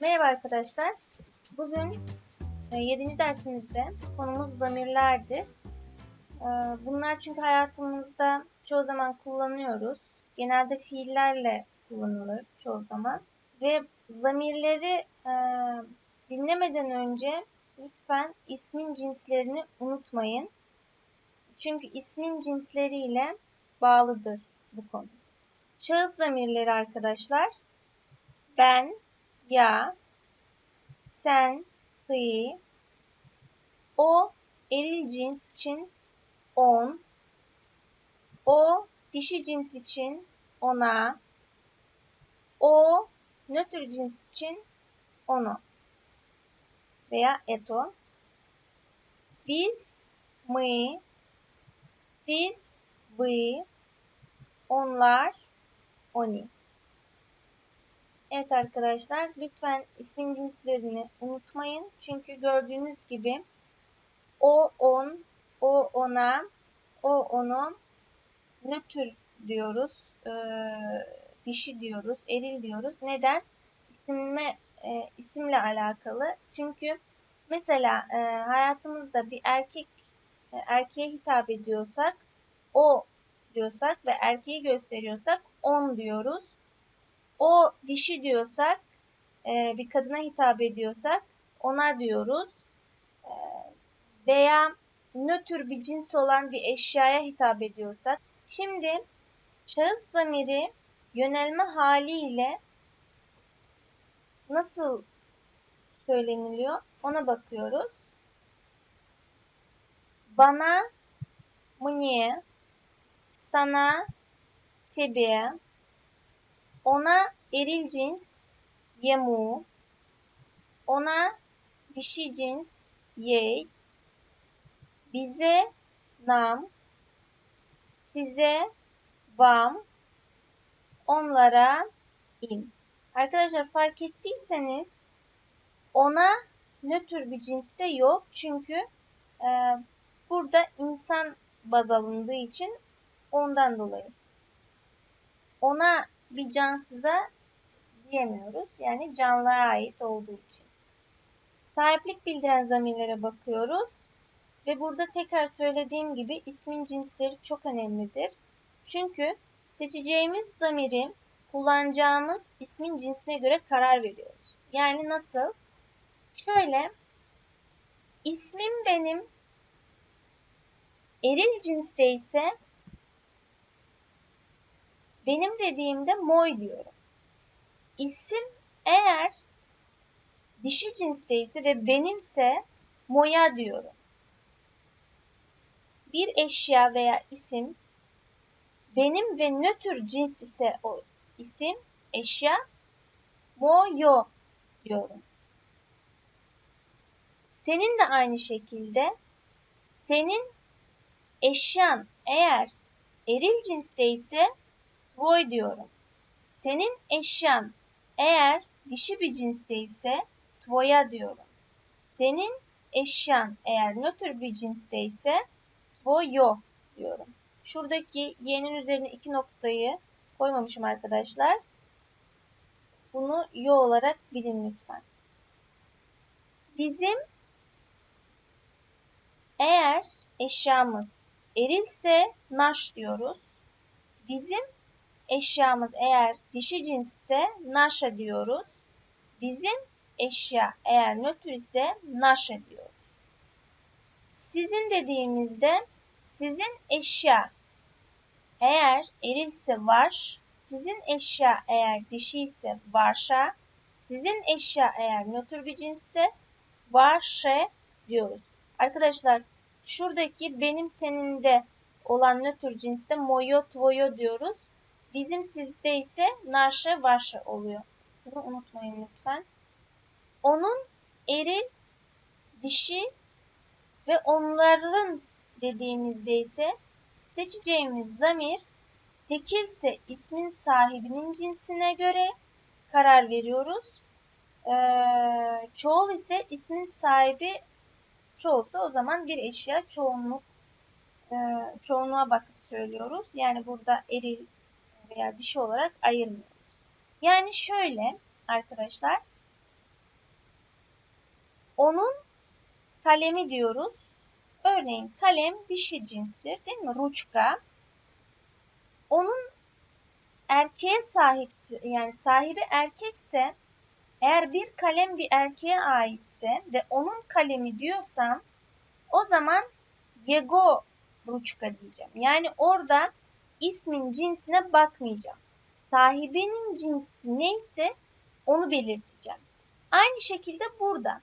Merhaba arkadaşlar. Bugün 7. dersimizde konumuz zamirlerdir. E, Bunlar çünkü hayatımızda çoğu zaman kullanıyoruz. Genelde fiillerle kullanılır çoğu zaman. Ve zamirleri e, dinlemeden önce lütfen ismin cinslerini unutmayın. Çünkü ismin cinsleriyle bağlıdır bu konu. Şahıs zamirleri arkadaşlar ben, ya, sen, hı, o eril cins için on, o dişi cins için ona, o nötr cins için onu veya eto. Biz, мы, siz, вы, onlar, oni. Evet arkadaşlar lütfen ismin cinslerini unutmayın. Çünkü gördüğünüz gibi o on, o ona, o onu nötr diyoruz. Ee, dişi diyoruz, eril diyoruz. Neden? İsimle, e, isimle alakalı. Çünkü mesela e, hayatımızda bir erkek e, erkeğe hitap ediyorsak o diyorsak ve erkeği gösteriyorsak on diyoruz o dişi diyorsak, e, bir kadına hitap ediyorsak ona diyoruz. E, veya nötr bir cins olan bir eşyaya hitap ediyorsak. Şimdi şahıs zamiri yönelme haliyle nasıl söyleniliyor ona bakıyoruz. Bana, мне, sana, тебе, ona eril cins yemu, ona dişi cins yey, bize nam, size vam, onlara im. Arkadaşlar fark ettiyseniz ona nötr bir cinste yok. Çünkü e, burada insan baz alındığı için ondan dolayı. Ona bir cansıza diyemiyoruz. Yani canlılara ait olduğu için. Sahiplik bildiren zamirlere bakıyoruz. Ve burada tekrar söylediğim gibi ismin cinsleri çok önemlidir. Çünkü seçeceğimiz zamiri kullanacağımız ismin cinsine göre karar veriyoruz. Yani nasıl? Şöyle, ismim benim eril cinste ise benim dediğimde moy diyorum. İsim eğer dişi cinsteyse ve benimse moya diyorum. Bir eşya veya isim benim ve nötr cins ise o isim, eşya moyo diyorum. Senin de aynı şekilde senin eşyan eğer eril cinsteyse Voy diyorum. Senin eşyan eğer dişi bir cinste ise tvoya diyorum. Senin eşyan eğer nötr bir cinste ise tvoyo diyorum. Şuradaki y'nin üzerine iki noktayı koymamışım arkadaşlar. Bunu yo olarak bilin lütfen. Bizim eğer eşyamız erilse naş diyoruz. Bizim eşyamız eğer dişi cinsse naşa diyoruz. Bizim eşya eğer nötr ise naşa diyoruz. Sizin dediğimizde sizin eşya eğer erilse var, sizin eşya eğer dişi ise varşa, sizin eşya eğer nötr bir cinsse varşe diyoruz. Arkadaşlar şuradaki benim seninde olan nötr cinste moyo tvoyo diyoruz. Bizim sizde ise naşe vaşe oluyor. Bunu unutmayın lütfen. Onun eril, dişi ve onların dediğimizde ise seçeceğimiz zamir tekilse ismin sahibinin cinsine göre karar veriyoruz. Ee, çoğul ise ismin sahibi çoğulsa o zaman bir eşya çoğunluk e, çoğunluğa bakıp söylüyoruz. Yani burada eril, veya dişi olarak ayırmıyoruz. Yani şöyle arkadaşlar onun kalemi diyoruz. Örneğin kalem dişi cinstir değil mi? Ruçka. Onun erkeğe sahipsi yani sahibi erkekse eğer bir kalem bir erkeğe aitse ve onun kalemi diyorsam o zaman Yego Ruçka diyeceğim. Yani orada ismin cinsine bakmayacağım. Sahibinin cinsi neyse onu belirteceğim. Aynı şekilde burada.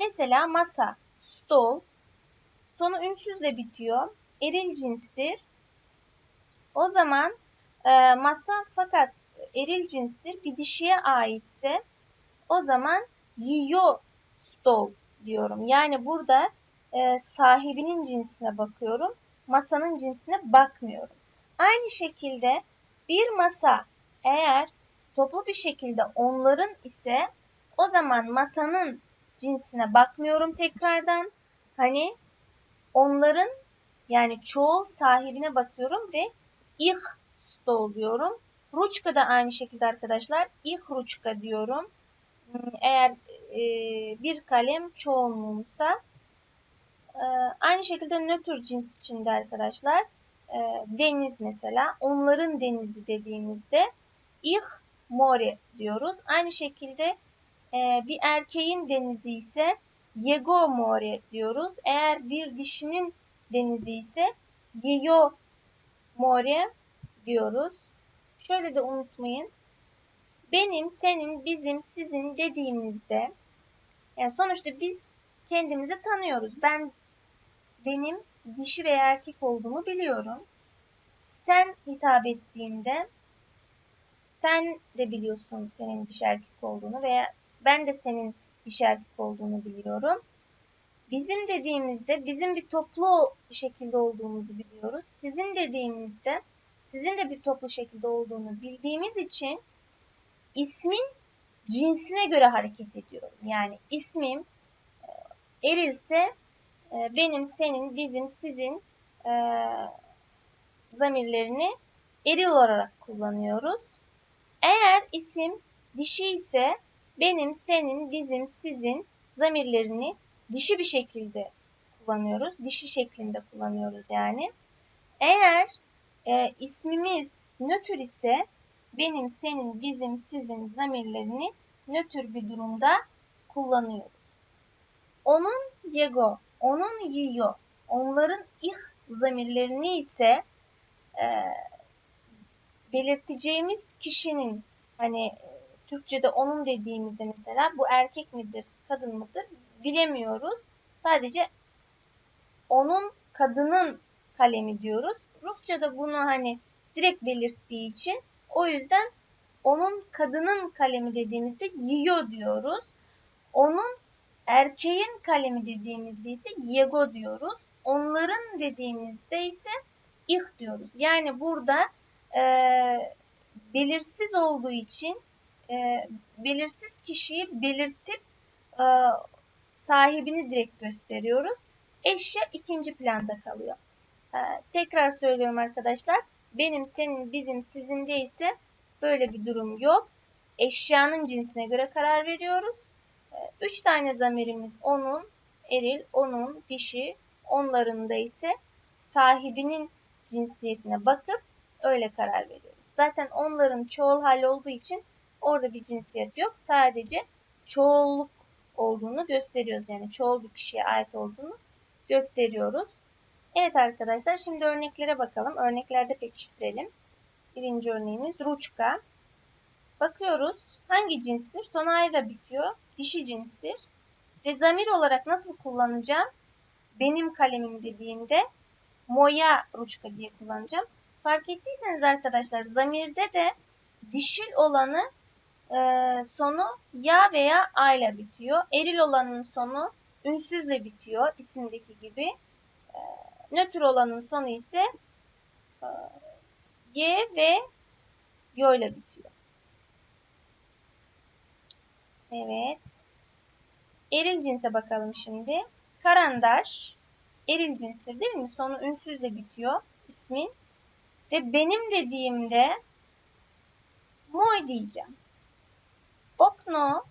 Mesela masa, stol, sonu ünsüzle bitiyor. Eril cinstir. O zaman e, masa fakat eril cinstir. Bir dişiye aitse o zaman yiyor stol diyorum. Yani burada e, sahibinin cinsine bakıyorum. Masanın cinsine bakmıyorum. Aynı şekilde bir masa eğer toplu bir şekilde onların ise o zaman masanın cinsine bakmıyorum tekrardan. Hani onların yani çoğul sahibine bakıyorum ve ih stol diyorum. Ruçka da aynı şekilde arkadaşlar. ih ruçka diyorum. Hmm, eğer e, bir kalem çoğunluğumsa e, aynı şekilde nötr cins içinde arkadaşlar e, deniz mesela onların denizi dediğimizde ih more diyoruz. Aynı şekilde e, bir erkeğin denizi ise yego more diyoruz. Eğer bir dişinin denizi ise yeyo more diyoruz. Şöyle de unutmayın. Benim, senin, bizim, sizin dediğimizde yani sonuçta biz kendimizi tanıyoruz. Ben benim dişi veya erkek olduğumu biliyorum. Sen hitap ettiğimde sen de biliyorsun senin dişi erkek olduğunu veya ben de senin dişi erkek olduğunu biliyorum. Bizim dediğimizde bizim bir toplu şekilde olduğumuzu biliyoruz. Sizin dediğimizde sizin de bir toplu şekilde olduğunu bildiğimiz için ismin cinsine göre hareket ediyorum. Yani ismim e, erilse e, benim, senin, bizim, sizin e, zamirlerini eril olarak kullanıyoruz. Eğer isim dişi ise benim, senin, bizim, sizin zamirlerini dişi bir şekilde kullanıyoruz. Dişi şeklinde kullanıyoruz yani. Eğer e, ismimiz nötr ise benim, senin, bizim, sizin zamirlerini nötr bir durumda kullanıyoruz. Onun yego, onun yiyor, onların ih zamirlerini ise e, belirteceğimiz kişinin hani Türkçe'de onun dediğimizde mesela bu erkek midir, kadın mıdır bilemiyoruz. Sadece onun kadının kalemi diyoruz. Rusça'da bunu hani direkt belirttiği için o yüzden onun kadının kalemi dediğimizde yiyor diyoruz. Onun erkeğin kalemi dediğimizde ise yego diyoruz. Onların dediğimizde ise ih diyoruz. Yani burada e, belirsiz olduğu için e, belirsiz kişiyi belirtip e, sahibini direkt gösteriyoruz. Eşya ikinci planda kalıyor. E, tekrar söylüyorum arkadaşlar. Benim, senin, bizim, sizin ise böyle bir durum yok. Eşyanın cinsine göre karar veriyoruz. E, üç tane zamirimiz onun, eril, onun, dişi, onlarında ise sahibinin cinsiyetine bakıp öyle karar veriyoruz. Zaten onların çoğul hal olduğu için orada bir cinsiyet yok. Sadece çoğulluk olduğunu gösteriyoruz. Yani çoğul bir kişiye ait olduğunu gösteriyoruz. Evet arkadaşlar şimdi örneklere bakalım. Örneklerde pekiştirelim. Birinci örneğimiz ruçka. Bakıyoruz hangi cinstir? Son ayda bitiyor. Dişi cinstir. Ve zamir olarak nasıl kullanacağım? Benim kalemim dediğimde moya ruçka diye kullanacağım. Fark ettiyseniz arkadaşlar zamirde de dişil olanı e, sonu ya veya a ile bitiyor. Eril olanın sonu ünsüzle bitiyor isimdeki gibi. E, nötr olanın sonu ise e, y ve yo ile bitiyor. Evet. Eril cinse bakalım şimdi. Karandaş eril cinstir değil mi? Sonu ünsüzle bitiyor ismin. Ve benim dediğimde moy diyeceğim. Okno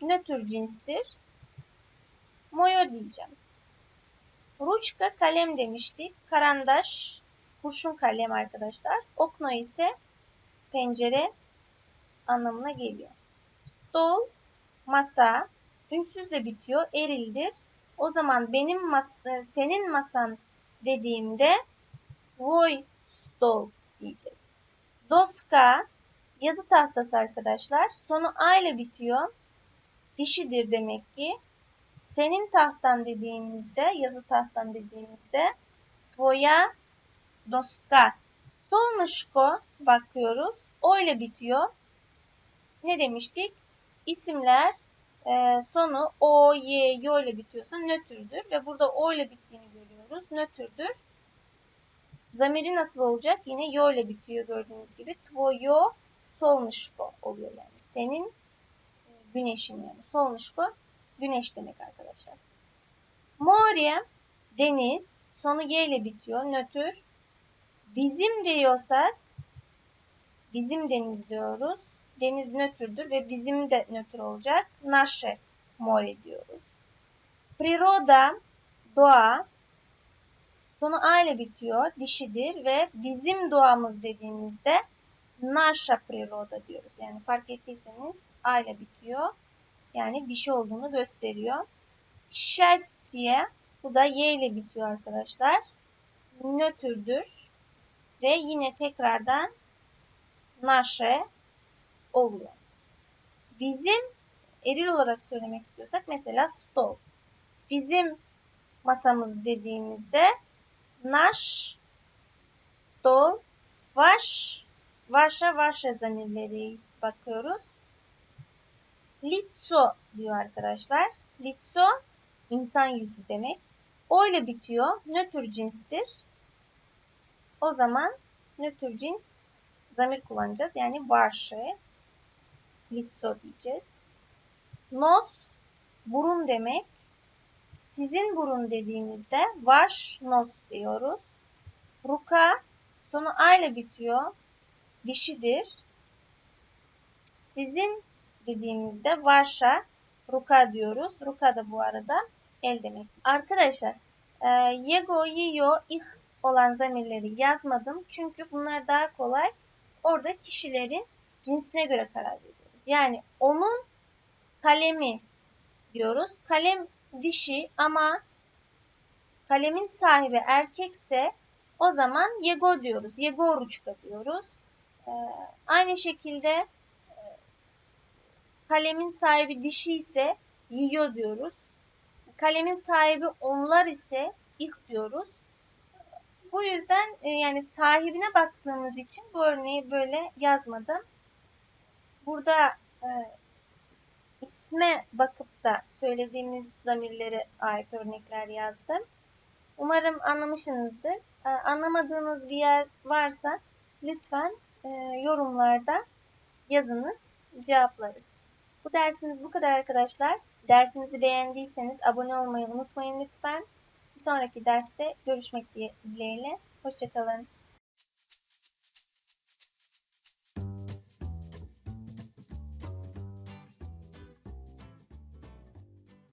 nötr cinstir. Moyo diyeceğim. Ruçka kalem demiştik. Karandaş, kurşun kalem arkadaşlar. Okno ise pencere anlamına geliyor. Stol, masa, ünsüzle bitiyor, erildir. O zaman benim mas e, senin masan dediğimde tvoj stol diyeceğiz. Doska, yazı tahtası arkadaşlar. Sonu A ile bitiyor. Dişidir demek ki. Senin tahtan dediğimizde, yazı tahtan dediğimizde tvoya doska. Solnışko bakıyoruz. O ile bitiyor. Ne demiştik? İsimler e, sonu o, y, yo ile bitiyorsa nötrdür ve burada o ile bittiğini görüyoruz. Nötrdür. Zamiri nasıl olacak? Yine yo ile bitiyor gördüğünüz gibi. Tvoyo solnışko oluyor yani. Senin e, güneşin yani. Solnışko güneş demek arkadaşlar. Moria deniz sonu y ile bitiyor. Nötr. Bizim diyorsak bizim deniz diyoruz. Deniz nötrdür ve bizim de nötr olacak. Naše more diyoruz. Priroda doğa sonu a ile bitiyor. Dişidir ve bizim doğamız dediğimizde naša priroda diyoruz. Yani fark ettiyseniz a ile bitiyor. Yani dişi olduğunu gösteriyor. Şestiye bu da y ile bitiyor arkadaşlar. Nötrdür. Ve yine tekrardan naše oluyor. Bizim eril olarak söylemek istiyorsak mesela stol. Bizim masamız dediğimizde naş stol vaş vaşa vaşa zamirleri bakıyoruz. Litso diyor arkadaşlar. Litso insan yüzü demek. O ile bitiyor. Nötr cinstir. O zaman nötr cins zamir kullanacağız. Yani vaše litso diyeceğiz. Nos burun demek. Sizin burun dediğimizde vaş nos diyoruz. Ruka sonu a ile bitiyor. Dişidir. Sizin dediğimizde vaşa ruka diyoruz. Ruka da bu arada el demek. Arkadaşlar e, yego, yiyo, ih olan zamirleri yazmadım. Çünkü bunlar daha kolay. Orada kişilerin cinsine göre karar veriyoruz. Yani onun kalemi diyoruz. Kalem dişi ama kalemin sahibi erkekse o zaman yego diyoruz. Yego ruçka diyoruz. Ee, aynı şekilde e, kalemin sahibi dişi ise yiyor diyoruz. Kalemin sahibi onlar ise ih diyoruz. Bu yüzden e, yani sahibine baktığımız için bu örneği böyle yazmadım. Burada e, isme bakıp da söylediğimiz zamirlere ait örnekler yazdım. Umarım anlamışsınızdır. E, anlamadığınız bir yer varsa lütfen e, yorumlarda yazınız, cevaplarız. Bu dersimiz bu kadar arkadaşlar. Dersimizi beğendiyseniz abone olmayı unutmayın lütfen. Bir sonraki derste görüşmek dileğiyle. Hoşçakalın.